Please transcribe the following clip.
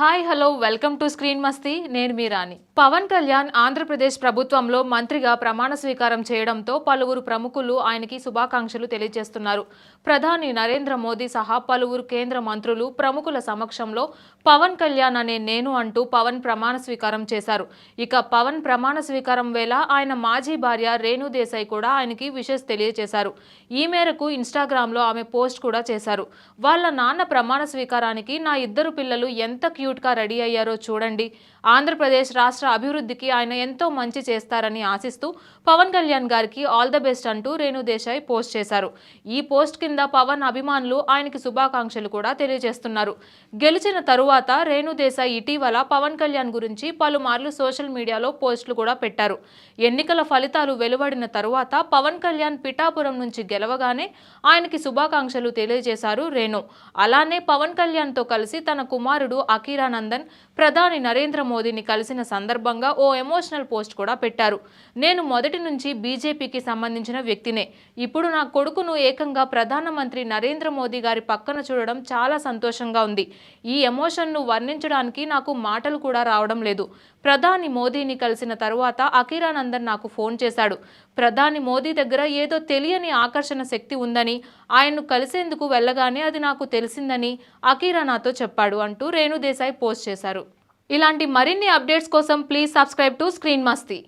Hi hello welcome to screen Masti నేను మీ రాణి. పవన్ కళ్యాణ్ ఆంధ్రప్రదేశ్ ప్రభుత్వంలో మంత్రిగా ప్రమాణ స్వీకారం చేయడంతో పలువురు ప్రముఖులు ఆయనకి శుభాకాంక్షలు తెలియజేస్తున్నారు. ప్రధాని నరేంద్ర మోదీ సహా పలువురు కేంద్ర మంత్రులు ప్రముఖుల సమక్షంలో పవన్ కళ్యాణ్ అనే నేను అంటూ పవన్ ప్రమాణ స్వీకారం చేశారు. ఇక పవన్ ప్రమాణ స్వీకారం వేళ ఆయన మాజీ భార్య రేణు దేశాయ్ కూడా ఆయనకి విషెస్ తెలియజేశారు. ఈ మేరకు ఇన్స్టాగ్రామ్లో ఆమె పోస్ట్ కూడా చేశారు. వాళ్ళ నాన్న ప్రమాణ స్వీకారానికి నా ఇద్దరు పిల్లలు ఎంత క్యూ క్యూట్గా రెడీ అయ్యారో చూడండి. ఆంధ్రప్రదేశ్ రాష్ట్ర అభివృద్ధికి ఆయన ఎంతో మంచి చేస్తారని ఆశిస్తూ పవన్ కళ్యాణ్ గారికి ఆల్ ద బెస్ట్ అంటూ రేణు దేశాయ్ పోస్ట్ చేశారు. ఈ పోస్ట్ కింద పవన్ అభిమానులు ఆయనకి శుభాకాంక్షలు కూడా తెలియజేస్తున్నారు. గెలిచిన తరువాత రేణు దేశాయ్ ఇటీవల పవన్ కళ్యాణ్ గురించి పలుమార్లు సోషల్ మీడియాలో పోస్టులు కూడా పెట్టారు. ఎన్నికల ఫలితాలు వెలువడిన తరువాత పవన్ కళ్యాణ్ పిఠాపురం నుంచి గెలవగానే ఆయనకి శుభాకాంక్షలు తెలియజేశారు రేణు. అలానే పవన్ కళ్యాణ్తో కలిసి తన కుమారుడు అకీరానందన్ ప్రధాని నరేంద్ర మోదీని కలిసిన సందర్భంగా ఓ ఎమోషనల్ పోస్ట్ కూడా పెట్టారు. నేను మొదటి నుంచి బీజేపీకి సంబంధించిన వ్యక్తినే. ఇప్పుడు నా కొడుకును ఏకంగా ప్రధానమంత్రి నరేంద్ర మోదీ గారి పక్కన చూడడం చాలా సంతోషంగా ఉంది. ఈ ఎమోషన్ను వర్ణించడానికి నాకు మాటలు కూడా రావడం లేదు. ప్రధాని మోదీని కలిసిన తరువాత అఖీరానందన్ నాకు ఫోన్ చేశాడు. ప్రధాని మోదీ దగ్గర ఏదో తెలియని ఆకర్షణ శక్తి ఉందని ఆయన్ను కలిసేందుకు వెళ్ళగానే అది నాకు తెలిసిందని అఖీరా నాతో చెప్పాడు అంటూ రేణుదేశ దేశాయ్ పోస్ట్ చేశారు. ఇలాంటి మరిన్ని అప్డేట్స్ కోసం please subscribe to screen Masti.